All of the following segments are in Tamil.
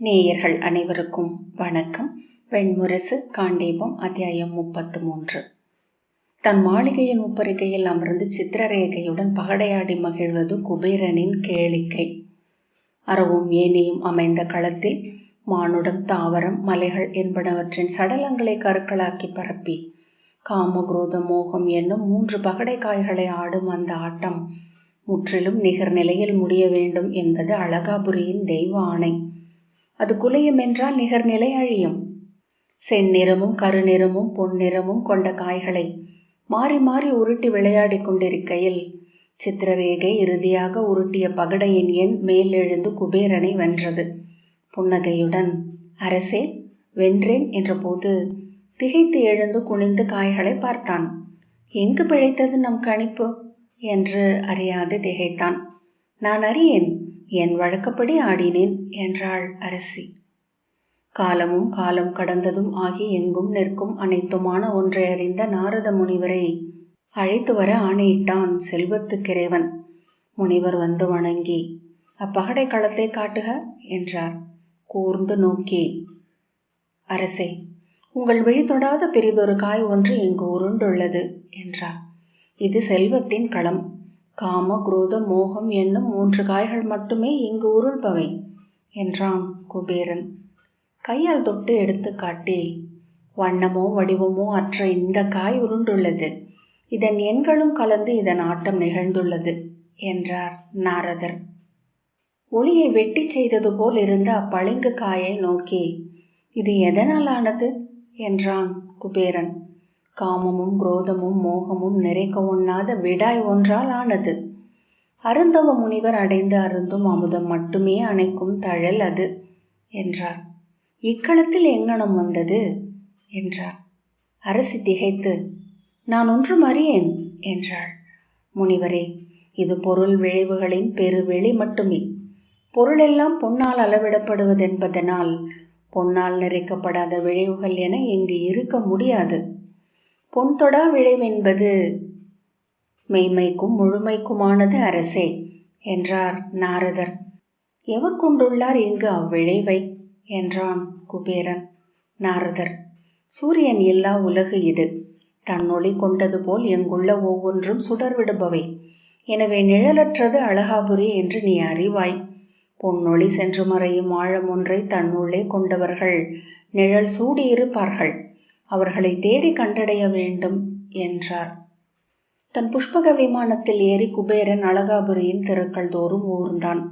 நேயர்கள் அனைவருக்கும் வணக்கம். வெண்முரசு காண்டீபம் அத்தியாயம் முப்பத்து மூன்று. தன் மாளிகையின் உப்பரிகையில் அமர்ந்து சித்திரரேகையுடன் பகடையாடி மகிழ்வது குபேரனின் கேளிக்கை. அறவும் ஏனியும் அமைந்த களத்தில் மானுடம் தாவரம் மலைகள் என்பனவற்றின் சடலங்களை கருக்களாக்கி பரப்பி காமக்ரோத மோகம் என்னும் மூன்று பகடை காய்களை ஆடும் அந்த ஆட்டம் முற்றிலும் நிகர் நிலையில் முடிய வேண்டும் என்பது அழகாபுரியின் தெய்வ ஆணை. அது குலையும் என்றால் நிகர்நிலை அழியும். செந்நிறமும் கருநிறமும் பொன்னிறமும் கொண்ட காய்களை மாறி மாறி உருட்டி விளையாடிக் கொண்டிருக்கையில் சித்திரரேகை இறுதியாக உருட்டிய பகடையின் எண் மேலெழுந்து குபேரனை வென்றது. புன்னகையுடன் அரசே வென்றேன் என்றபோது திகைத்து எழுந்து குனிந்து காய்களை பார்த்தான். எங்கு பிழைத்தது நம் கணிப்பு? என்று அறியாது திகைத்தான். நான் அறியேன் என் வழக்கப்படி ஆடினேன் என்றாள் அரசி. காலமும் காலம் கடந்ததும் ஆகி எங்கும் நிற்கும் அனைத்துமான ஒன்றை அறிந்த நாரத முனிவரை அழைத்து வர ஆணையிட்டான் செல்வத்துக்கிறைவன் முனிவர் வந்து வணங்கி அப்பகடை களத்தை காட்டுக என்றார். கூர்ந்து நோக்கி அரசே உங்கள் விழி தொடாத பெரிதொரு காய் ஒன்று இங்கு உருண்டுள்ளது என்றார். இது செல்வத்தின் களம். காம குரோத மோகம் என்னும் மூன்று காய்கள் மட்டுமே இங்கு உருள்பவை என்றான் குபேரன். கையால் தொட்டு எடுத்து காட்டி வண்ணமோ வடிவமோ அற்ற இந்த காய் உருண்டுள்ளது. இதன் எண்களும் கலந்து இதன் ஆட்டம் நிகழ்ந்துள்ளது என்றார் நாரதர். ஒளியை வெட்டி செய்தது போல் இருந்த அப்பளிங்கு காயை நோக்கி இது எதனால் ஆனது? என்றான் குபேரன். காமமும் குரோதமும் மோகமும் நிறைக்க ஒண்ணாத விடாய் ஒன்றால் ஆனது. அருந்தவ முனிவர் அடைந்து அருந்தும் அமுதம் மட்டுமே அணைக்கும் தழல் அது என்றார். இக்களத்தில் எங்கனம் வந்தது? என்றார். அரசி திகைத்து நான் ஒன்றும் அறியேன் என்றாள். முனிவரே இது பொருள் விளைவுகளின் பெருவெளி மட்டுமே. பொருளெல்லாம் பொன்னால் அளவிடப்படுவதென்பதனால் பொன்னால் நிறைக்கப்படாத விளைவுகள் என இங்கு இருக்க முடியாது. பொன் தொடா விளைவென்பது மெய்மைக்கும் முழுமைக்குமானது அரசே என்றார் நாரதர். எவர் கொண்டுள்ளார் இங்கு அவ்விளைவை என்றான் குபேரன் நாரதர். சூரியன் இல்லா உலகு இது. தன்னொளி கொண்டது போல் எங்குள்ள ஒவ்வொன்றும் சுடர்விடுபவை. எனவே நிழலற்றது அழகாபுரி என்று நீ அறிவாய். பொன்னொளி சென்று மறையும் ஆழம் ஒன்றை தன்னுள்ளே கொண்டவர்கள் நிழல் சூடியிருப்பார்கள். அவர்களை தேடி கண்டடைய வேண்டும் என்றார். தன் புஷ்பக விமானத்தில் ஏறி குபேரன் அழகாபுரியின் தெருக்கள் தோறும் ஊர்ந்தான்.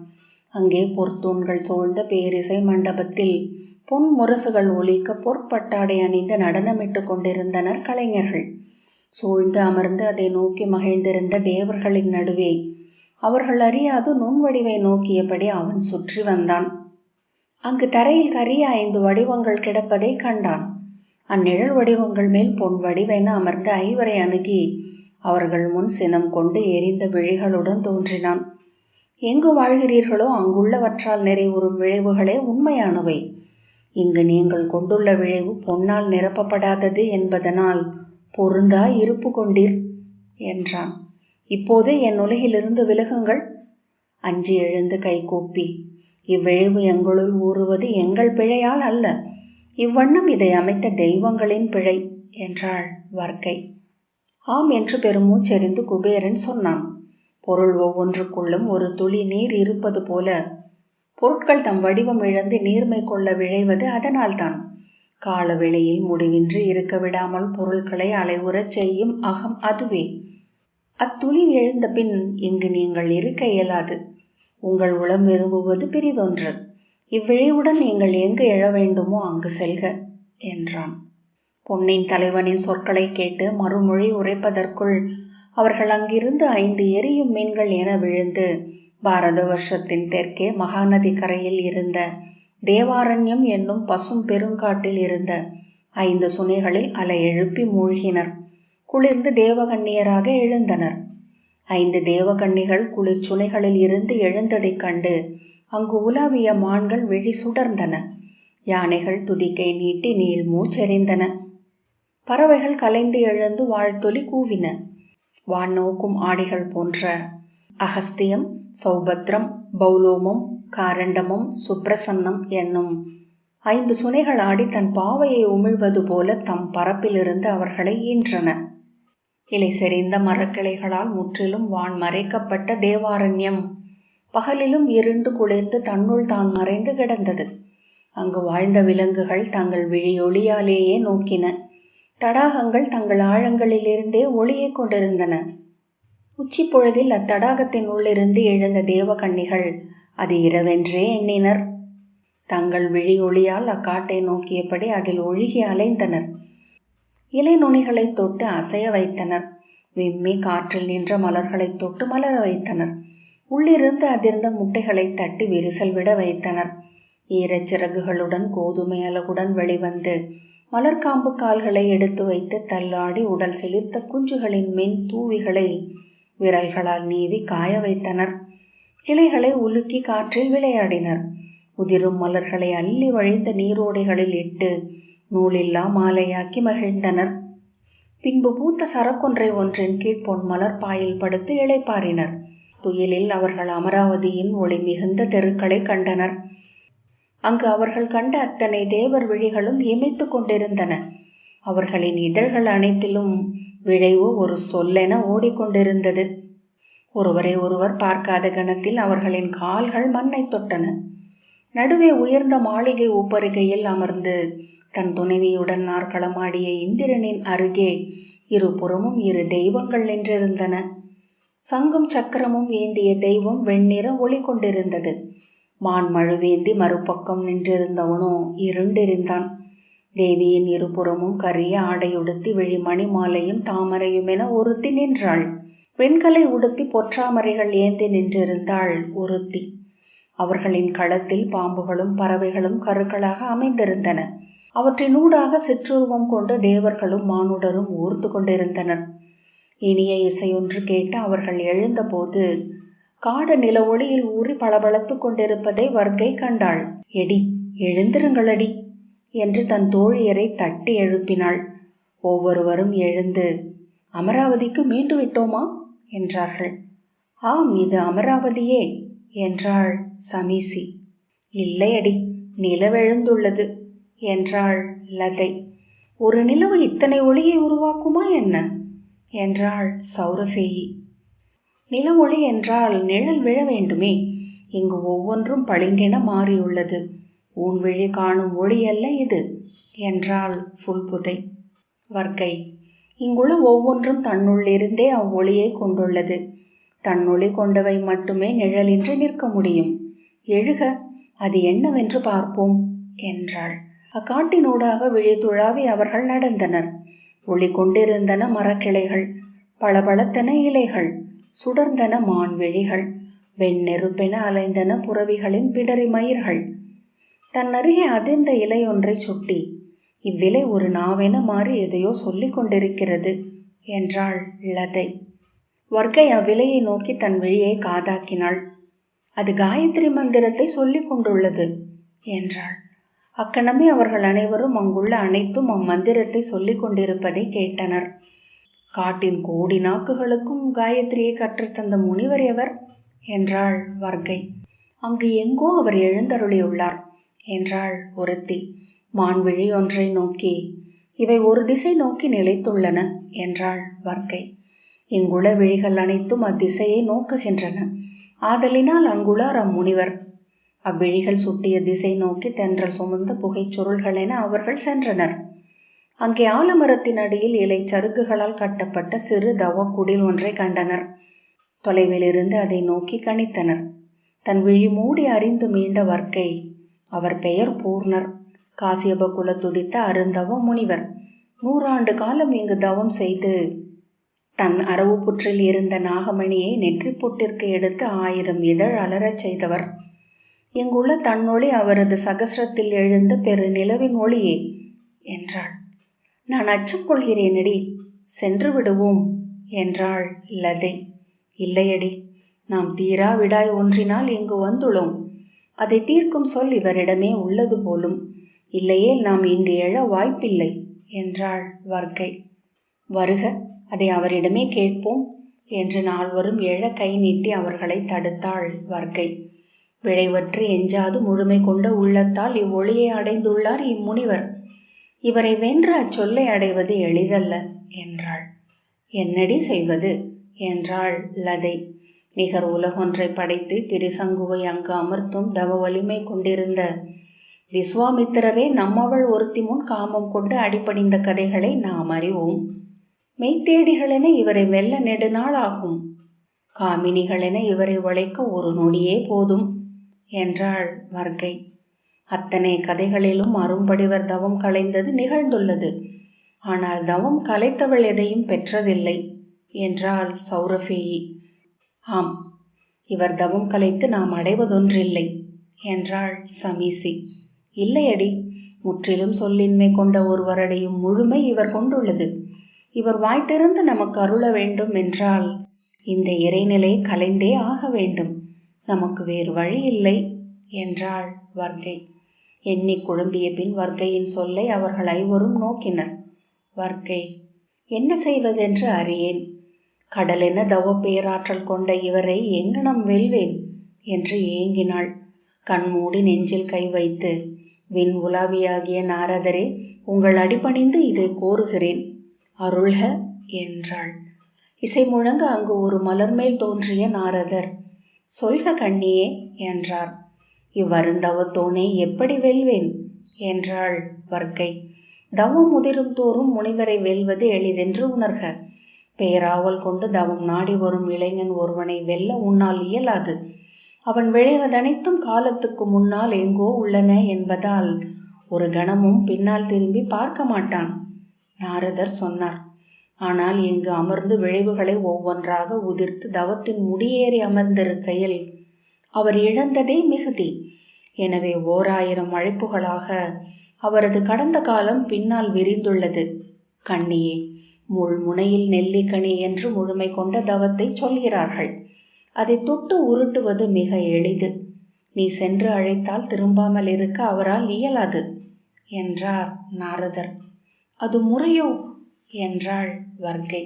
அங்கே பொற்தூண்கள் சூழ்ந்த பேரிசை மண்டபத்தில் பொன் முரசுகள் ஒழிக்க பொற்பட்டாடை அணிந்து நடனமிட்டு கொண்டிருந்தனர் கலைஞர்கள். சூழ்ந்து அமர்ந்து அதை நோக்கி மகிழ்ந்திருந்த தேவர்களின் நடுவே அவர்கள் அறியாது நுண்வடிவை நோக்கியபடி அவன் சுற்றி வந்தான். அங்கு தரையில் கரிய ஐந்து வடிவங்கள் கிடப்பதை கண்டான். அந்நிழல் வடிவங்கள் மேல் பொன் வடிவென அமர்ந்த ஐவரை அணுகி அவர்கள் முன் சினம் கொண்டு எரிந்த விழிகளுடன் தோன்றினான். எங்கு வாழ்கிறீர்களோ அங்குள்ளவற்றால் நிறைவுறும் விளைவுகளே உண்மையானவை. இங்கு நீங்கள் கொண்டுள்ள விளைவு பொன்னால் நிரப்பப்படாதது என்பதனால் பொருந்தா இருப்பு கொண்டீர் என்றான். இப்போது என் உலகிலிருந்து விலகுங்கள் அஞ்சி எழுந்து கைகூப்பி. இவ்விளைவு எங்களுள் ஊறுவது எங்கள் பிழையால் அல்ல. இவ்வண்ணம் இதை அமைத்த தெய்வங்களின் பிழை என்றாள் வர்க்கை. ஆம் என்று பெருமூச்செறிந்து குபேரன் சொன்னான். பொருள் ஒவ்வொன்றுக்குள்ளும் ஒரு துளி நீர் இருப்பது போல. பொருட்கள் தம் வடிவம் இழந்து நீர்மை கொள்ள விழைவது அதனால்தான். கால வெளியில் முடிவின்றி இருக்க விடாமல் பொருட்களை அலைவுறச் செய்யும் அகம் அதுவே. அத்துளி எழுந்த பின் இங்கு நீங்கள் இருக்க இயலாது. உங்கள் உளம் விரும்புவது பிரிதொன்று இவ்விழிவுடன் நீங்கள் எங்கு எழ வேண்டுமோ அங்கு செல்க என்றான். பொன்னின் தலைவனின் சொற்களை கேட்டு மறுமொழி உரைப்பதற்குள் அவர்கள் அங்கிருந்து ஐந்து எரியும் மீன்கள் என விழுந்து பாரத வருஷத்தின் தெற்கே மகாநதி கரையில் இருந்த தேவாரண்யம் என்னும் பசும் பெருங்காட்டில் இருந்த ஐந்து சுனைகளில் அலை எழுப்பி மூழ்கினர். குளிர்ந்து தேவகன்னியராக எழுந்தனர். ஐந்து தேவகன்னிகள் குளிர் சுனைகளில் இருந்து எழுந்ததைக் கண்டு அங்கு உலாவிய மான்கள் விழி சுடர்ந்தன. யானைகள் துதிக்கை நீட்டி நீள் மூச்செறிந்தன. பறவைகள் கலைந்து எழுந்து வாழ்த்தொலி கூவின. வான் நோக்கும் ஆடிகள் போன்ற அகஸ்தியம் சௌபத்ரம் பௌலோமம் காரண்டமும் சுப்ரசன்னம் என்னும் ஐந்து சுனைகள் ஆடி தன் பாவையை உமிழ்வது போல தம் பரப்பிலிருந்து அவர்களை ஈன்றன. இலை செறிந்த மரக்கிளைகளால் முற்றிலும் வான் மறைக்கப்பட்ட தேவாரண்யம். பகலிலும் இருண்டு குளிர்ந்து தன்னுள் தான் மறைந்து கிடந்தது. அங்கு வாழ்ந்த விலங்குகள் தங்கள் விழியொளியாலேயே நோக்கின. தடாகங்கள் தங்கள் ஆழங்களிலிருந்தே ஒளியை கொண்டிருந்தன. உச்சி பொழுதில் அத்தடாகத்தின் உள்ளிருந்து எழுந்த தேவகன்னிகள் அது இரவென்றே எண்ணினர். தங்கள் விழி ஒளியால் அக்காட்டை நோக்கியபடி அதில் ஒழுகி அலைந்தனர். இலை நுனிகளை தொட்டு அசைய வைத்தனர். விம்மி காற்றில் நின்ற மலர்களை தொட்டு மலர வைத்தனர். உள்ளிருந்து அதிர்ந்த முட்டைகளை தட்டி விரிசல் விட வைத்தனர். ஈரச்சிறகுகளுடன் கோதுமை அலகுடன் வெளிவந்து மலர்காம்பு கால்களை எடுத்து வைத்து தள்ளாடி உடல் செழித்த குஞ்சுகளின் மின் தூவிகளை விரல்களால் நீவி காய வைத்தனர். கிளைகளை உலுக்கி காற்றில் விளையாடினர். உதிரும் மலர்களை அள்ளி வழிந்த நீரோடைகளில் இட்டு நூலில்லா மாலையாக்கி மகிழ்ந்தனர். பின்பு பூத்த சரக்கொன்றை ஒன்றின் கீழ் பொன்மலர் பாயில் படுத்து இளைப்பாரினர் புயலில் அவர்கள் அமராவதியின் ஒளி மிகுந்த தெருக்களை கண்டனர். அங்கு அவர்கள் கண்ட அத்தனை தேவர் விழிகளும் இமைத்து கொண்டிருந்தன. அவர்களின் இதழ்கள் அனைத்திலும் விழைவு ஒரு சொல்லென ஓடிக்கொண்டிருந்தது. ஒருவரை ஒருவர் பார்க்காத கணத்தில் அவர்களின் கால்கள் மண்ணை தொட்டன. நடுவே உயர்ந்த மாளிகை உப்பருகையில் அமர்ந்து தன் துணைவியுடன் நாற்களமாடிய இந்திரனின் அருகே இருபுறமும் இரு தெய்வங்கள் நின்றிருந்தன. சங்கும் சக்கரமும் ஏந்திய தெய்வம் வெண்ணிற ஒளி கொண்டிருந்தது. மான் மழுவேந்தி மறுபக்கம் நின்றிருந்தவனோ இருண்டிருந்தான் தேவியின் இருபுறமும் கரிய ஆடையுடுத்தி விழிமணி மாலையும் தாமரையும் என ஒருத்தி நின்றாள். வெண்கலை உடுத்தி பொற்றாமரைகள் ஏந்தி நின்றிருந்தாள் ஒருத்தி. அவர்களின் களத்தில் பாம்புகளும் பறவைகளும் கருக்களாக அமைந்திருந்தன. அவற்றினூடாக சிற்றுருவம் கொண்டு தேவர்களும் மானுடரும் ஊர்ந்து கொண்டிருந்தனர். இனிய இசையொன்று கேட்டு அவர்கள் எழுந்தபோது காடு நில ஒளியில் ஊறி பளபளத்து கொண்டிருப்பதை வர்க்கை கண்டாள். எடி எழுந்திருங்களடி என்று தன் தோழியரை தட்டி எழுப்பினாள். ஒவ்வொருவரும் எழுந்து அமராவதிக்கு மீண்டு விட்டோமா? என்றார்கள். ஆம் இது அமராவதியே என்றாள் சமீசி. இல்லையடி நிலவெழுந்துள்ளது என்றாள் லதை. ஒரு நிலவு இத்தனை ஒளியை உருவாக்குமா என்ன? என்றாள் சௌரஃபேயி நில ஒளி என்றால் நிழல் விழ வேண்டுமே. இங்கு ஒவ்வொன்றும் பளிங்கென மாறியுள்ளது. உன் விழி காணும் ஒளி அல்ல இது என்றாள் புல்புதை. வர்க்கை இங்குள்ள ஒவ்வொன்றும் தன்னுள்ளிருந்தே அவ்வொளியை கொண்டுள்ளது. தன்னொளி கொண்டவை மட்டுமே நிழலின்றி நிற்க முடியும். எழுக அது என்னவென்று பார்ப்போம் என்றாள். அக்காட்டினூடாக விழித்துழாவி அவர்கள் நடந்தனர். ஒளி கொண்டிருந்தன மரக்கிளைகள் பளபளத்தன இலைகள் சுடர்ந்தன மான்வெழிகள் வெண்ணெருப்பென அலைந்தன புறவிகளின் பிடரி மயிர்கள். தன்னருகே அதிர்ந்த இலையொன்றை சுட்டி இவ்விலை ஒரு நாவென மாறி எதையோ சொல்லிக் கொண்டிருக்கிறது என்றாள் லதை. வர்க்கை அவ்விலையை நோக்கி தன் விழியை காதாக்கினாள். அது காயத்ரி மந்திரத்தை சொல்லிக் கொண்டுள்ளது என்றாள். அக்கணமே அவர்கள் அனைவரும் அங்குள்ள அனைத்தும் அம்மந்திரத்தை சொல்லிக் கொண்டிருப்பதை கேட்டனர். காட்டின் கோடி நாக்குகளுக்கும் காயத்ரியை கற்றுத்தந்த முனிவர் எவர்? என்றாள் வர்க்கை. அங்கு எங்கோ அவர் எழுந்தருளியுள்ளார் என்றாள் ஒருத்தி. மான்விழி ஒன்றை நோக்கி இவை ஒரு திசை நோக்கி நிலைத்துள்ளன என்றாள் வர்க்கை. இங்குள்ள விழிகள் அனைத்தும் அத்திசையை நோக்குகின்றன. ஆதலினால் அங்குளார் அம்முனிவர். அவ்விழிகள் சுட்டிய திசை நோக்கி தென்றல் சுமந்த புகைச் சுருள்கள் என அவர்கள் சென்றனர். அங்கே ஆலமரத்தின் அடியில் இலை சருகுகளால் கட்டப்பட்ட சிறு தவ குடில் ஒன்றை கண்டனர். தொலைவிலிருந்து அதை நோக்கி கணித்தனர். தன் விழி மூடி அறிந்து மீண்ட வர்க்கை அவர் பெயர் பூர்ணர். காசியப குல துதித்த அருந்தவ முனிவர். நூறாண்டு காலம் இங்கு தவம் செய்து தன் அரவு புற்றில் இருந்த நாகமணியை நெற்றி புட்டிற்கு எடுத்து ஆயிரம் இதழ் அலரச் செய்தவர். இங்குள்ள தன்னொளி அவரது சகசிரத்தில் எழுந்த பெரு நிலவின் ஒளியே என்றாள். நான் அச்சம் கொள்கிறேனடி சென்று விடுவோம் என்றாள் லதை. இல்லையடி நாம் தீரா விடாய் ஒன்றினால் இங்கு வந்துள்ளோம் அதை தீர்க்கும் சொல் இவரிடமே உள்ளது போலும். இல்லையே நாம் இங்கு எழ வாய்ப்பில்லை என்றாள் வர்க்கை. வருக அதை அவரிடமே கேட்போம் என்று நால்வரும் எழ கை நீட்டி அவர்களை தடுத்தாள் வர்க்கை. விழைவற்று எஞ்சாது முழுமை கொண்ட உள்ளத்தால் இவ்வொளியை அடைந்துள்ளார் இம்முனிவர். இவரை வென்று அச்சொல்லை அடைவது எளிதல்ல என்றாள். என்னடி செய்வது? என்றாள் லதை. நிகர் உலகொன்றை படைத்து திரிசங்குவை அங்கு அமர்த்தும் தவ வலிமை கொண்டிருந்த விஸ்வாமித்திரரே நம்மவள் ஒருத்தி முன் காமம் கொண்டு அடிபணிந்த கதைகளை நாம் அறிவோம். மெய்த்தேடிகளென இவரை வெல்ல நெடுநாள் ஆகும் காமினிகளென இவரை உழைக்க ஒரு நொடியே போதும். என்றாள் வர்க்கை. அத்தனை கதைகளிலும் அரும்படிவர் தவம் கலைந்தது நிகழ்ந்துள்ளது. ஆனால் தவம் கலைத்தவள் எதையும் பெற்றதில்லை என்றாள் சௌரஃபேயி ஆம் இவர் தவம் கலைத்து நாம் அடைவதொன்றில்லை என்றாள் சமீசி. இல்லையடி முற்றிலும் சொல்லின்மை கொண்ட ஒருவரடையும் முழுமை இவர் கொண்டுள்ளது. இவர் வாய்த்திருந்து நமக்கு அருள வேண்டும் என்றால் இந்த இறைநிலை கலைந்தே ஆக வேண்டும். நமக்கு வேறு வழி இல்லை என்றாள் வர்க்கை எண்ணி குழம்பிய பின் வர்க்கையின் சொல்லை அவர்கள் ஐவரும் நோக்கினர். வர்க்கை என்ன செய்வதென்று அறியேன். கடலென தவ பேராற்றல் கொண்ட இவரை எங்கனம் வெல்வேன் என்று ஏங்கினாள். கண்மூடி நெஞ்சில் கை வைத்து விண் உலாவியாகிய நாரதரே உங்கள் அடிபணிந்து இதை கோருகிறேன் அருள்க என்றாள். இசை முழங்க அங்கு ஒரு மலர் மேல் தோன்றிய நாரதர் சொல்க கண்ணியே என்றார். இவ்வருந்தவத்தோனே எப்படி வெல்வேன்? என்றாள் வர்க்கை. தவம் முதிரும் தோறும் முனிவரை வெல்வது எளிதென்று உணர்க. பேராவல் கொண்டு தவம் நாடி வரும் இளைஞன் ஒருவனை வெல்ல உன்னால் இயலாது. அவன் விளைவதனைத்தும் காலத்துக்கு முன்னால் எங்கோ உள்ளன என்பதால் ஒரு கணமும் பின்னால் திரும்பி பார்க்க மாட்டான். நாரதர் சொன்னார். ஆனால் இங்கு அமர்ந்து விளைவுகளை ஒவ்வொன்றாக உதிர்த்து தவத்தின் முடியேறி அமர்ந்திருக்கையில் அவர் இழந்ததே மிகுதி. எனவே ஓராயிரம் அழைப்புகளாக அவரது கடந்த காலம் பின்னால் விரிந்துள்ளது. கண்ணியே முள் முனையில் நெல்லிக்கனி என்று முழுமை கொண்ட தவத்தை சொல்கிறார்கள். அதை தொட்டு உருட்டுவது மிக எளிது. நீ சென்று அழைத்தால் திரும்பாமல் இருக்க அவரால் இயலாது என்றார் நாரதர். அது முறையோ? என்றாள் வர்க்கை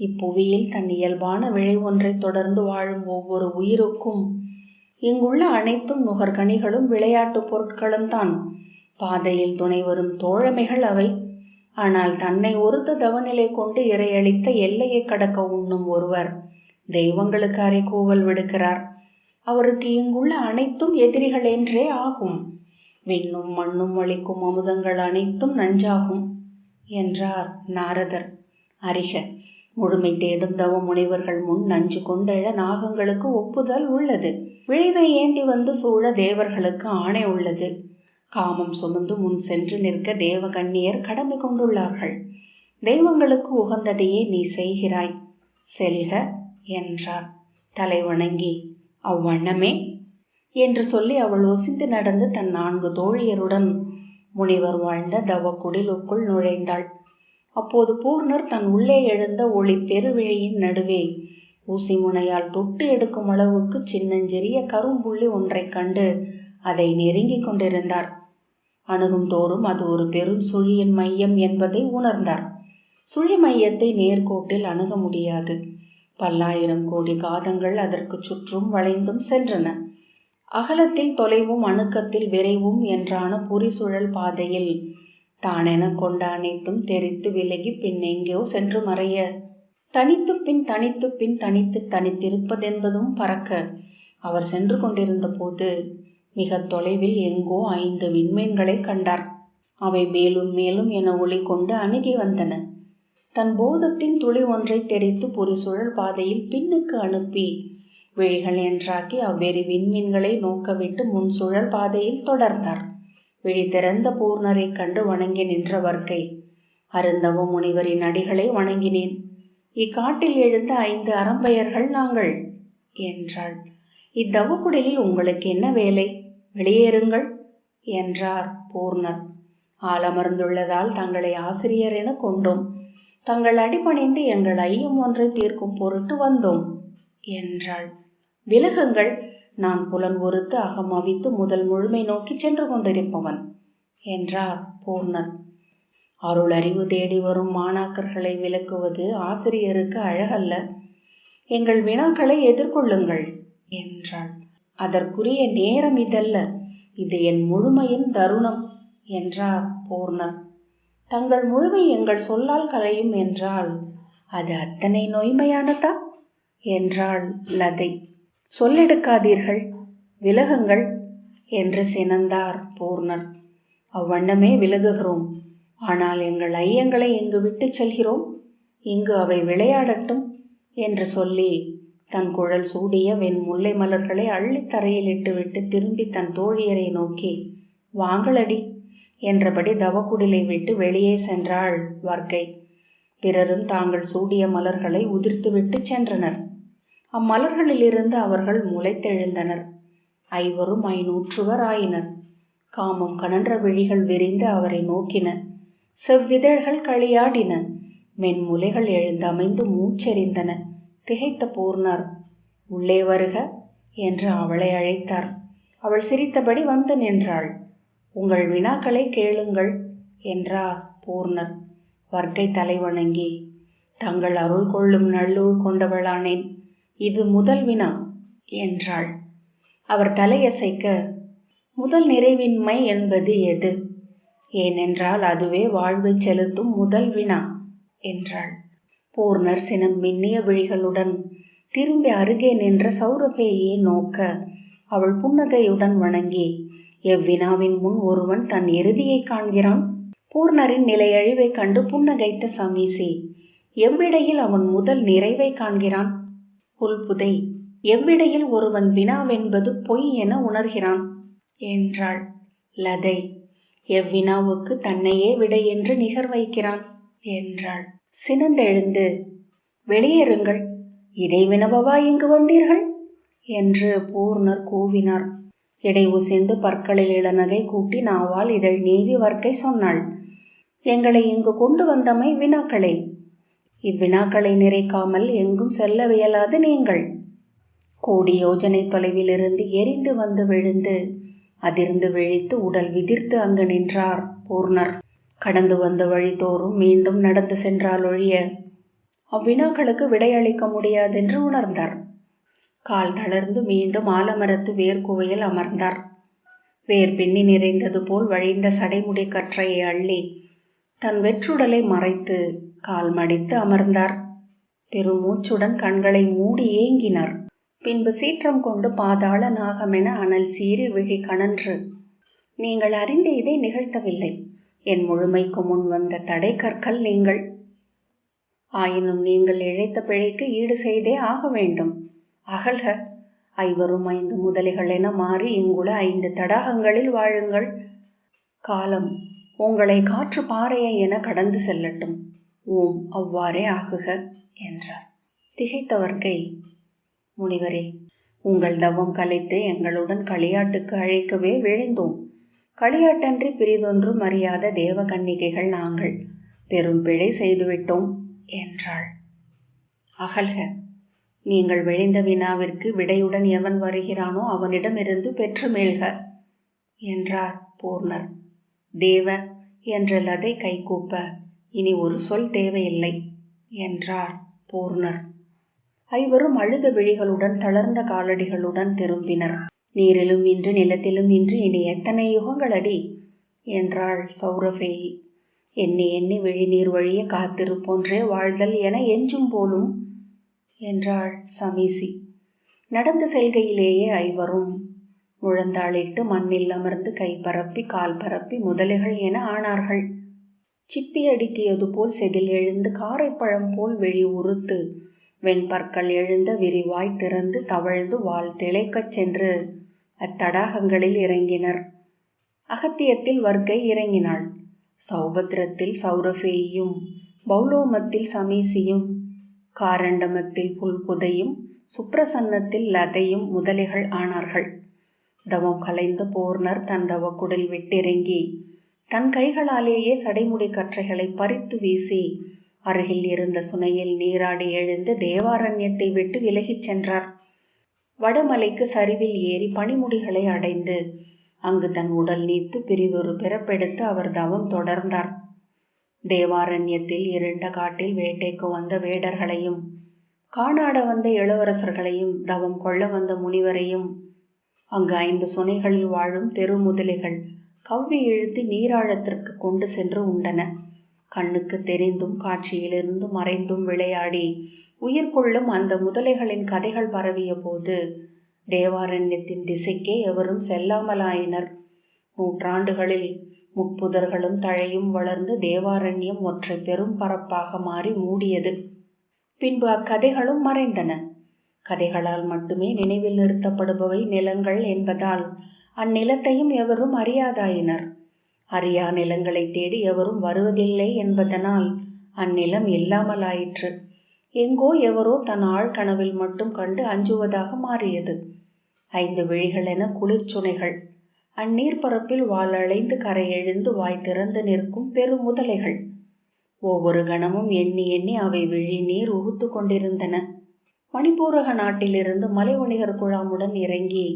இப்புவியில் தன் இயல்பான விழை ஒன்றை தொடர்ந்து வாழும் ஒவ்வொரு உயிருக்கும் இங்குள்ள அனைத்தும் நுகர்கனிகளும் விளையாட்டுப் பொருட்களும் தான் பாதையில் துணை வரும் தோழமைகள் அவை. ஆனால் தன்னை ஒருத்த தவநிலை கொண்டு இறையளித்த எல்லையை கடக்க உண்ணும் ஒருவர் தெய்வங்களுக்கு அறை கூவல் விடுக்கிறார். அவருக்கு இங்குள்ள அனைத்தும் எதிரிகள் என்றே ஆகும். விண்ணும் மண்ணும் அளிக்கும் அமுதங்கள் அனைத்தும் நஞ்சாகும் என்றார் நாரதர். அறிக. முழுமை தேடும் தவ முனிவர்கள் முன் நஞ்சு கொண்டெழ நாகங்களுக்கு ஒப்புதல் உள்ளது. விழிவை ஏந்தி வந்து சூழ தேவர்களுக்கு ஆணை உள்ளது. காமம் சுமந்து முன் சென்று நிற்க தேவகன்னியர் கடமை கொண்டுள்ளார்கள். தெய்வங்களுக்கு உகந்ததையே நீ செய்கிறாய். செல்க என்றார். தலை வணங்கி அவ்வண்ணமே என்று சொல்லி அவள் ஒசிந்து நடந்து தன் நான்கு தோழியருடன் முனிவர் வாழ்ந்த தவ குடிலுக்குள் நுழைந்தாள். அப்போது பூர்ணர் தன் உள்ளே எழுந்த ஒளி பெருவிழியின் நடுவே ஊசி முனையால் தொட்டு எடுக்கும் அளவுக்கு சின்னஞ்சிறிய கரும்புள்ளி ஒன்றைக் கண்டு அதை நெருங்கிக் கொண்டிருந்தார். அணுகும் தோறும் அது ஒரு பெரும் சுழியின் மையம் என்பதை உணர்ந்தார். சுழி மையத்தை நேர்கோட்டில் அணுக முடியாது. பல்லாயிரம் கோடி காதங்கள் அதற்கு சுற்றும் வளைந்தும் சென்றன. அகலத்தில் தொலைவும் அணுக்கத்தில் விரைவும் என்றான புரிசுழல் பாதையில் தானென கொண்ட அனைத்தும் தெரித்து விலகி பின் எங்கேயோ சென்று மறைய. தனித்து பின் தனித்து பின் தனித்து தனித்திருப்பதென்பதும் பறக்க. அவர் சென்று கொண்டிருந்த போது மிக தொலைவில் எங்கோ ஐந்து விண்மீன்களை கண்டார். அவை மேலும் மேலும் என ஒளி கொண்டு அணுகி வந்தன. தன் போதத்தின் துளி ஒன்றை தெரித்து புரிசுழல் பாதையில் பின்னுக்கு அனுப்பி விழிகள் என்றாக்கி அவ்வெறி விண்மீன்களை நோக்கவிட்டு முன் சுழல் பாதையில் தொடர்ந்தார். விழி திறந்த பூர்ணரை கண்டு வணங்கி நின்ற வர்க்கை. அருந்தவ முனிவரின் அடிகளை வணங்கினேன். இக்காட்டில் எழுந்த ஐந்து அறம்பெயர்கள் நாங்கள் என்றாள். இத்தவக்குடியில் உங்களுக்கு என்ன வேலை? வெளியேறுங்கள் என்றார் பூர்ணர். ஆலமர்ந்துள்ளதால் தங்களை ஆசிரியர் என கொண்டோம். தங்கள் அடிபணிந்து எங்கள் ஐயம் ஒன்றை தீர்க்கும் பொருட்டு வந்தோம் என்றாள். விலகுங்கள் நான் புலன் ஒருத்து அகமவித்து முதல் முழுமை நோக்கி சென்று கொண்டிருப்பவன் என்றார் பூர்ணர் அருள் அறிவு தேடி வரும் மாணாக்கர்களை விளக்குவது ஆசிரியருக்கு அழகல்ல. எங்கள் வினாக்களை எதிர்கொள்ளுங்கள் என்றாள். அதற்குரிய நேரம் இதல்ல. இது என் முழுமையின் தருணம் என்றார் பூர்ணர் தங்கள் முழுமை எங்கள் சொல்லால் கலையும் என்றால் அது அத்தனை நொய்மையானதா? என்றாள் லதை. சொல்லெடுக்காதீர்கள். விலகுங்கள் என்று சினந்தார் பூர்ணர் அவ்வண்ணமே விலகுகிறோம். ஆனால் எங்கள் ஐயங்களை இங்கு விட்டுச் செல்கிறோம்? இங்கு அவை விளையாடட்டும் என்று சொல்லி தன் குழல் சூடிய வெண் முல்லை மலர்களை அள்ளித் தரையில் இட்டுவிட்டு திரும்பி தன் தோழியரை நோக்கி வாங்களடி என்றபடி தவக்குடிலை விட்டு வெளியே சென்றாள் வர்க்கை. பிறரும் தாங்கள் சூடிய மலர்களை உதிர்த்துவிட்டு சென்றனர். அம்மலர்களிலிருந்து அவர்கள் முளைத்தெழுந்தனர். ஐவரும் ஐநூற்றுவர் ஆயினர் காமம் கனன்ற விழிகள் விரிந்து அவரை நோக்கின. செவ்விதழ்கள் களியாடின. மென்முலைகள் எழுந்தமைந்து மூச்செறிந்தன. திகைத்த பூர்ணர் உள்ளே வருக என்று அவளை அழைத்தார். அவள் சிரித்தபடி வந்து நின்றாள். உங்கள் வினாக்களை கேளுங்கள் என்றார் பூர்ணர். வர்க்கை தலைவணங்கி தங்கள் அருள் கொள்ளும் நல்லூர் கொண்டவளானேன். இது முதல் வினா என்றாள். அவர் தலையசைக்க முதல் நிறைவின்மை என்பது எது? ஏனென்றால் அதுவே வாழ்வைச் செலுத்தும் முதல் வினா என்றாள். பூர்ணர் சினம் மின்னிய விழிகளுடன் திரும்பி அருகே நின்ற சௌரபேயை நோக்க அவள் புன்னகையுடன் வணங்கி எவ்வினாவின் முன் ஒருவன் தன் இறுதியை காண்கிறான்? பூர்ணரின் நிலையழிவைக் கண்டு புன்னகைத்த சமீசி எவ்விடையில் அவன் முதல் நிறைவை காண்கிறான்? புல்புதை எவ்விடையில் ஒருவன் வினாவென்பது பொய் என உணர்கிறான்? என்றாள் லதை. எவ்வினாவுக்கு தன்னையே விடை என்று நிகர் வைக்கிறான் என்றாள் சினந்தெழுந்து. வெளியேறுங்கள் இதை வினவவா இங்கு வந்தீர்கள்? என்று பூர்ணர் கூவினார். இடை உசிந்து பற்களில் இளநகை கூட்டி நாவால் இதழ் நீவி வர்க்கை சொன்னாள். எங்களை இங்கு கொண்டு வந்தமை வினாக்களே இவ்வினாக்களை நிறைக்காமல் எங்கும் செல்ல வியலாது நீங்கள். கோடி யோஜனை தொலைவிலிருந்து எரிந்து வந்து விழுந்து அதிர்ந்து விழித்து உடல் விதிர்த்து அங்கு நின்றார் பூர்ணர். கடந்து வந்த வழிதோறும் மீண்டும் நடந்து சென்றால் ஒழிய அவ்வினாக்களுக்கு விடையளிக்க முடியாதென்று உணர்ந்தார். கால் தளர்ந்து மீண்டும் ஆலமரத்து வேர்குவையில் அமர்ந்தார். வேர் பின்னி நிறைந்தது போல் வழிந்த சடைமுடி கற்றையை அள்ளி தன் வெற்றுடலை மறைத்து கால் மடித்து அமர்ந்தார். பெருமூச்சுடன் கண்களை மூடி ஏங்கினார். பின்பு சீற்றம் கொண்டு பாதாள நாகமென அனல் சீறி விழி கணன்று நீங்கள் அறிந்த இதை நிகழ்த்தவில்லை. என் முழுமைக்கு முன் வந்த தடை கற்கள் நீங்கள். ஆயினும் நீங்கள் இழைத்த பிழைக்கு ஈடு செய்தே ஆக வேண்டும். அகல்க ஐவரும் ஐந்து முதலிகள் என மாறி இங்குள்ள ஐந்து தடாகங்களில் வாழுங்கள். காலம் உங்களை காற்று பாறையை என கடந்து செல்லட்டும். ஓம் அவ்வாறே ஆகுக என்றார். திகைத்தவர்க்கை முனிவரே உங்கள் தவம் கலைத்து எங்களுடன் களியாட்டுக்கு அழைக்கவே விழைந்தோம். களியாட்டன்றி பிரிதொன்றும் அறியாத தேவ கன்னிகைகள் நாங்கள். பெரும் பிழை செய்துவிட்டோம் என்றாள். அகல்க நீங்கள் விழைந்த வினாவிற்கு விடையுடன் எவன் வருகிறானோ அவனிடமிருந்து பெற்று மேல்க என்றார் பூர்ணர் தேவ என்ற லதை கைகூப்ப இனி ஒரு சொல் தேவையில்லை என்றார் பூர்ணர். ஐவரும் அழுத விழிகளுடன் தளர்ந்த காலடிகளுடன் திரும்பினர். நீரிலும் இன்று நிலத்திலும் இன்று இனி எத்தனை யுகங்களடி? என்றாள் சௌரபேயி. எண்ணி எண்ணி விழிநீர் வழிய காத்திருப்போன்றே வாழ்தல் என எஞ்சும் போலும் என்றாள் சமீசி. நடந்து செல்கையிலேயே ஐவரும் முழந்தாளிட்டு மண்ணில் அமர்ந்து கை பரப்பி கால் பரப்பி முதலைகள் என ஆனார்கள். சிப்பி அடித்தியது போல் செதில் எழுந்து காரைப்பழம் போல் வெளி உறுத்து வெண்பற்கள் எழுந்த விரிவாய் திறந்து தவழ்ந்து வால் திளைக்கச் சென்று அத்தடாகங்களில் இறங்கினர். அகத்தியத்தில் வர்க்கை இறங்கினாள். சௌபத்ரத்தில் சௌரபேயும் பௌலோமத்தில் சமீசியும் காரண்டமத்தில் புல்புதையும் சுப்ரசன்னத்தில் லதையும் முதலைகள் ஆனார்கள். தவம் கலைந்த போர்னர் தன் தவக்குடில் விட்டிறங்கி தன் கைகளாலேயே சடைமுடி கற்றைகளை பறித்து வீசி அருகில் இருந்த சுனையில் நீராடி எழுந்து தேவாரண்யத்தை விட்டு விலகிச் சென்றார். வடமலைக்கு சரிவில் ஏறி பனிமுடிகளை அடைந்து அங்கு தன் உடல் நீத்து பிரிதொரு பிறப்பெடுத்து அவர் தவம் தொடர்ந்தார். தேவாரண்யத்தில் இருண்ட காட்டில் வேட்டைக்கு வந்த வேடர்களையும் காணாட வந்த இளவரசர்களையும் தவம் கொள்ள வந்த முனிவரையும் அங்கு ஐந்து சுனைகளில் வாழும் பெருமுதலைகள் கவ்வி இழுத்து நீராழத்திற்கு கொண்டு சென்று உண்டன. கண்ணுக்கு தெரிந்தும் காட்சியிலிருந்து மறைந்தும் விளையாடி உயிர் கொள்ளும் அந்த முதலைகளின் கதைகள் பரவிய போது தேவாரண்யத்தின் திசைக்கே எவரும் செல்லாமலாயினர். நூற்றாண்டுகளில் முட்புதர்களும் தழையும் வளர்ந்து தேவாரண்யம் ஒற்றை பெரும் பரப்பாக மாறி மூடியது. பின்பு அக்கதைகளும் மறைந்தன. கதைகளால் மட்டுமே நினைவில் நிறுத்தப்படுபவை நிலங்கள் என்பதால் அந்நிலத்தையும் எவரும் அறியாதாயினர். அறியா நிலங்களை தேடி எவரும் வருவதில்லை என்பதனால் அந்நிலம் இல்லாமலாயிற்று. எங்கோ எவரோ தன் ஆழ்கனவில் மட்டும் கண்டு அஞ்சுவதாக மாறியது. ஐந்து விழிகள் என குளிர்ச்சுனைகள். அந்நீர்ப்பரப்பில் வாழழைந்து கரையெழுந்து வாய் திறந்து நிற்கும் பெருமுதலைகள் ஒவ்வொரு கணமும் எண்ணி எண்ணி அவை விழி நீர் உகுத்து கொண்டிருந்தன. மணிப்பூரக நாட்டிலிருந்து மலை வணிகர் குழாமுடன் இறங்கி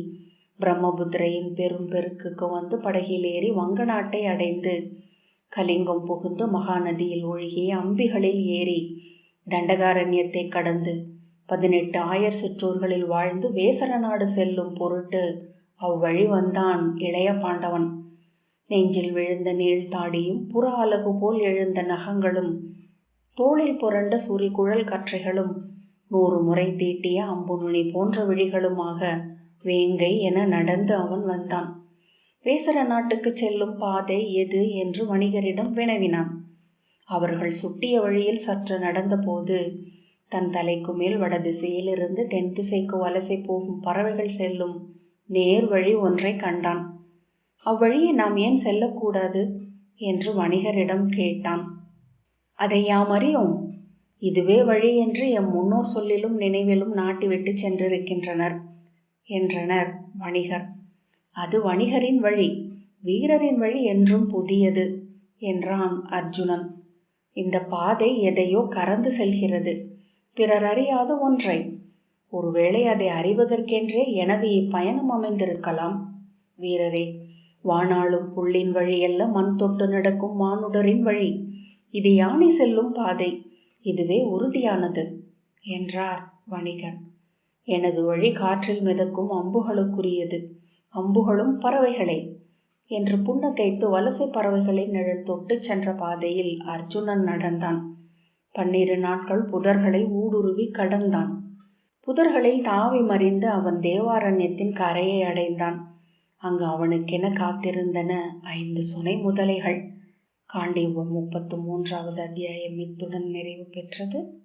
பிரம்மபுத்திரையின் பெரும் பெருக்குக்கு வந்து படகில் ஏறி வங்க நாட்டை அடைந்து கலிங்கம் புகுந்து மகாநதியில் ஒழுகி அம்பிகளில் ஏறி தண்டகாரண்யத்தை கடந்து பதினெட்டு ஆயர் சிற்றூர்களில் வாழ்ந்து வேசர நாடு செல்லும் பொருட்டு அவ்வழி வந்தான் இளைய பாண்டவன். நெஞ்சில் விழுந்த நீழ்த்தாடியும் புற அலகு போல் எழுந்த நகங்களும் தோளில் புரண்ட சுரிகுழல் கற்றைகளும் நூறு முறை தீட்டிய அம்புநுனி போன்ற விழிகளுமாக வேங்கை என நடந்து அவன் வந்தான். வேசர நாட்டுக்கு செல்லும் பாதை எது என்று வணிகரிடம் வினவினான். அவர்கள் சுட்டிய வழியில் சற்று நடந்தபோது தன் தலைக்கு மேல் வடதிசையிலிருந்து தென் திசைக்கு வலசை போகும் பறவைகள் செல்லும் நேர் வழி ஒன்றை கண்டான். அவ்வழியை நாம் ஏன் செல்லக்கூடாது? என்று வணிகரிடம் கேட்டான். அதை யாம் அறியோம் இதுவே வழி என்று எம் முன்னோர் சொல்லிலும் நினைவிலும் நாட்டிவிட்டு சென்றிருக்கின்றனர் என்றனர் வணிகர். அது வணிகரின் வழி வீரரின் வழி என்றும் புதியது என்றான் அர்ஜுனன். இந்த பாதை எதையோ கறந்து செல்கிறது பிறர் அறியாத ஒன்றை. ஒருவேளை அதை அறிவதற்கென்றே எனது இப்பயணம் அமைந்திருக்கலாம். வீரரே வானாளும் புள்ளின் வழியல்ல மண் தொட்டு நடக்கும் மானுடரின் வழி. இது யானை செல்லும் பாதை இதுவே உறுதியானது என்றார் வணிகர் எனது வழி காற்றில் மிதக்கும் அம்புகளுக்குரியது. அம்புகளும் பறவைகளே என்று புன்னகைத்து வலசை பறவைகளை நிழல் தொட்டு சென்ற பாதையில் அர்ஜுனன் நடந்தான். பன்னிரு நாட்கள் புதர்களை ஊடுருவி கடந்தான். புதர்களில் தாவி மறிந்து அவன் தேவாரண்யத்தின் கரையை அடைந்தான். அங்கு அவனுக்கென காத்திருந்தன ஐந்து சுனை முதலைகள். காண்டீபம் முப்பத்து மூன்றாவது அத்தியாயம் இத்துடன் நிறைவு பெற்றது.